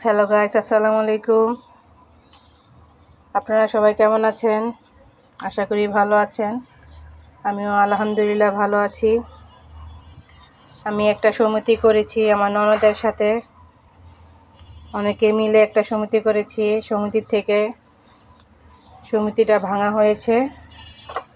Hello guys আসসালামু আলাইকুম আপনারা সবাই কেমন আছেন আশা করি ভালো আছেন আমিও আলহামদুলিল্লাহ ভালো আছি আমি একটা সমিতি করেছি আমার ননদের সাথে অনেকে মিলে একটা সমিতি করেছি সমিতির থেকে সমিতিটা ভাঙা হয়েছে।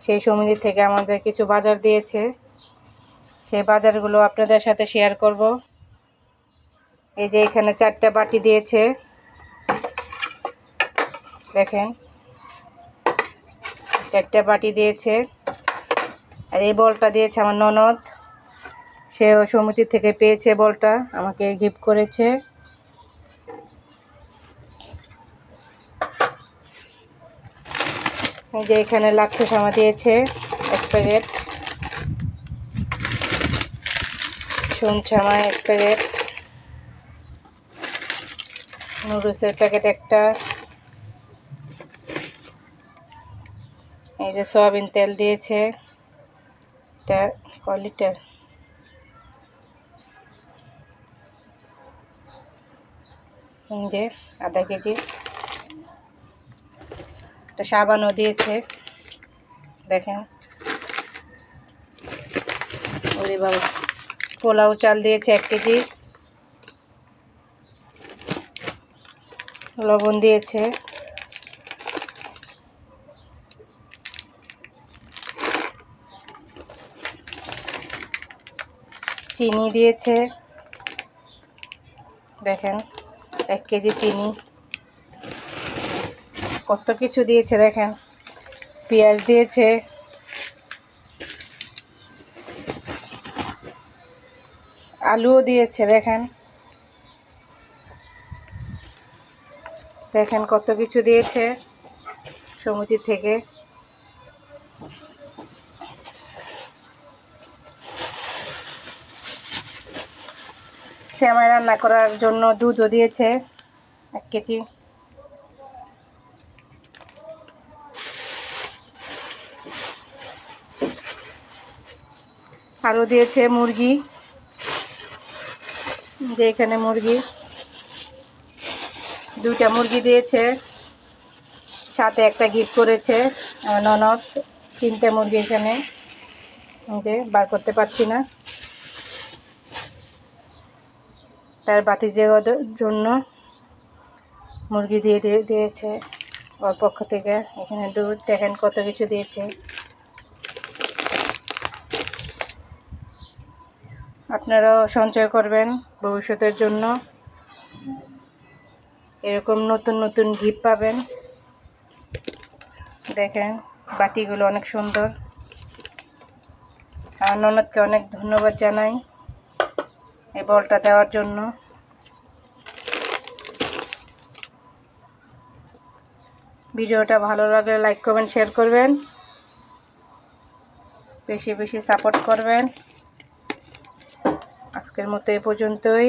সেই সমিতি থেকে আমাদের কিছু বাজার দিয়েছে। সেই বাজারগুলো আপনাদের সাথে শেয়ার করব। এই যে এখানে চারটা বাটি দিয়েছে। দেখেন। চারটা বাটি দিয়েছে। আর এই বলটা দিয়েছে আমার ননদ। সেও সমিতি থেকে পেয়েছে বলটা, আমাকে গিফট করেছে। এই যে এখানে লাচ্ছা সামা দিয়েছে, এক প্যাকেট। সোন ছামা এক প্যাকেট। নুডলসের প্যাকেট একটা। এই যে সয়াবিন তেল দিয়েছে, এটা ক লিটার? যে আধা কেজি। একটা সাবানও দিয়েছে, দেখেন। ওরে বাবা, পোলাও চাল দিয়েছে এক কেজি। লবণ দিয়েছে। চিনি দিয়েছে। দেখেন, এক কেজি চিনি। কত কিছু দিয়েছে দেখেন। পেঁয়াজ দিয়েছে। আলুও দিয়েছে দেখেন। দেখেন কত কিছু দিয়েছে সমিতি থেকে। শ্যামাই রান্না করার জন্য দুধও দিয়েছে, এক কেজি। আরও দিয়েছে মুরগি। যে এখানে মুরগি। দুইটা মুরগি দিয়েছে, সাথে একটা গিফট করেছে ননদ, তিনটে মুরগি এখানে। যে বার করতে পারছি না। তার বাতি জন্য মুরগি দিয়ে দিয়ে দিয়েছে ওর পক্ষ থেকে। এখানে দুধ, দেখেন কত কিছু দিয়েছে। আপনারাও সঞ্চয় করবেন ভবিষ্যতের জন্য। এরকম নতুন নতুন গিফট পাবেন। দেখেন, বাটিগুলো অনেক সুন্দর। আমার ননদকে অনেক ধন্যবাদ জানাই এই বলটা দেওয়ার জন্য। ভিডিওটা ভালো লাগলে লাইক করবেন শেয়ার করবেন। বেশি বেশি সাপোর্ট করবেন। আজকের মতো এই পর্যন্তই।